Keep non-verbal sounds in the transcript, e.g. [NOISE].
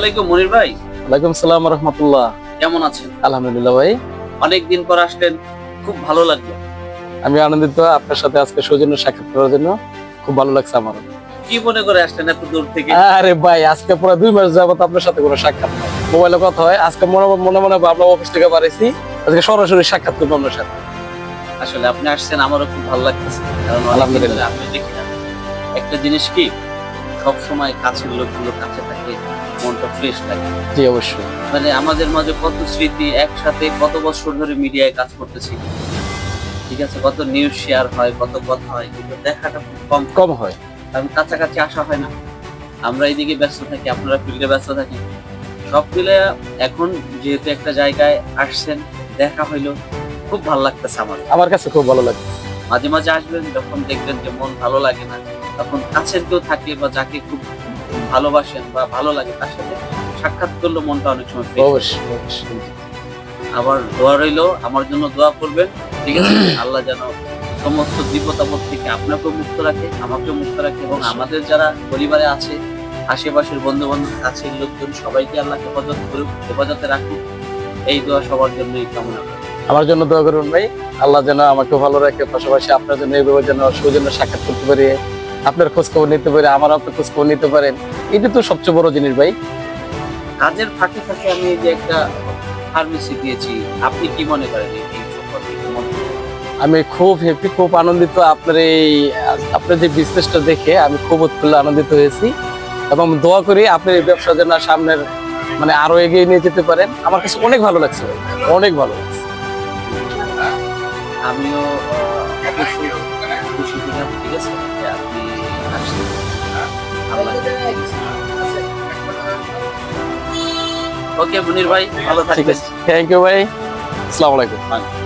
আলাইকুম মনির ভাই। ওয়ালাইকুম সালাম রহমতুল্লাহ। কেমন আছেন? আলহামদুলিল্লাহ ভাই। অনেক দিন পর আসলেন খুব ভালো লাগল। আমি আনন্দিত আপনার সাথে আজকে সৌজন্য সাক্ষাৎ করার জন্য খুব ভালো লাগছে আমার কি মনে করে আসলেন এত দূর থেকে? আরে ভাই আজকে পুরো দুই মাস যাবত আপনার সাথে কোনো সাক্ষাৎ নাই। মোবাইলে কথা হয় আজকে মনে মনে মনে আমরা অফিস থেকে বাড়াইছি আজকে সরাসরি সাক্ষাৎ করব আপনার সাথে। আসলে আপনি আসছেন আমারও খুব ভালো কারণ আলহামদুলিল্লাহ। আমিও দেখি একটা জিনিস কি সব সময় কাছের লোকগুলো কাছে থাকে মনটা ফ্রেশ লাগে। জি অবশ্যই। মানে আমাদের মাঝে কত স্মৃতি একসাথে কত বছর ধরে মিডিয়ায় কাজ করতেছি। ঠিক আছে কত নিউজ শেয়ার হয় কত কথা হয় কিন্তু দেখাটা খুব কম কম হয়। কারণ কাছাকাছি আসা হয় না। আমরা এইদিকে ব্যস্ত থাকি আপনারা ফিল্ডে ব্যস্ত থাকি সব মিলে এখন যেহেতু একটা জায়গায় আসছেন দেখা হইল খুব ভালো লাগতেছে আমার। আমার কাছে খুব ভালো লাগে মাঝে মাঝে আসবেন যখন দেখবেন যে মন ভালো লাগে না। তখন কাছের কেউ থাকলে বা যাকে খুব ভালোবাসেন বা ভালো লাগে তার সাথে সাক্ষাৎ করলে মনটা অনেক সময় অবশ্যই অবশ্যই। আবার দোয়া রইল আমার জন্য দোয়া করবেন। ঠিক আছে? [CLEARS THROAT] আল্লাহ যেন সমস্ত বিপদাপদ থেকে আপনাকেও মুক্ত রাখে আমাকেও মুক্ত রাখে এবং আমাদের যারা পরিবারে আছে আশেপাশের বন্ধু বান্ধব কাছের লোকজন সবাইকে আল্লাহ হেফাজত করুক হেফাজতে রাখুক। এই দোয়া সবার জন্যই কামনা করি। আমার জন্য দোয়া করুন ভাই। আল্লাহ যেন আমাকে ভালো রাখে পাশাপাশি আপনার জন্য এইভাবে যেন সৌজন্য সাক্ষাৎ করতে পারি। আপনার খোঁজ খবর নিতে পারি আমার আপনার খোঁজ খবর নিতে পারেন এটা তো সবচেয়ে বড় জিনিস ভাই। কাজের ফাঁকে ফাঁকে আমি এই যে একটা ফার্মেসি দিয়েছি আপনি কি মনে করেন? আমি খুব হ্যাপি খুব আনন্দিত। আপনার এই আপনার যে বিজনেসটা দেখে আমি খুব উৎফুল্ল আনন্দিত হয়েছি। এবং দোয়া করি আপনার এই ব্যবসা যেন সামনের মানে আরও এগিয়ে নিয়ে যেতে পারেন। আমার কাছে অনেক ভালো লাগছে অনেক ভালো লাগছে। আমিও অবশ্যই। ওকে মুনির ভাই ভালো থাকবেন। থ্যাংক ইউ ভাই। আসসালামু আলাইকুম। আচ্ছা।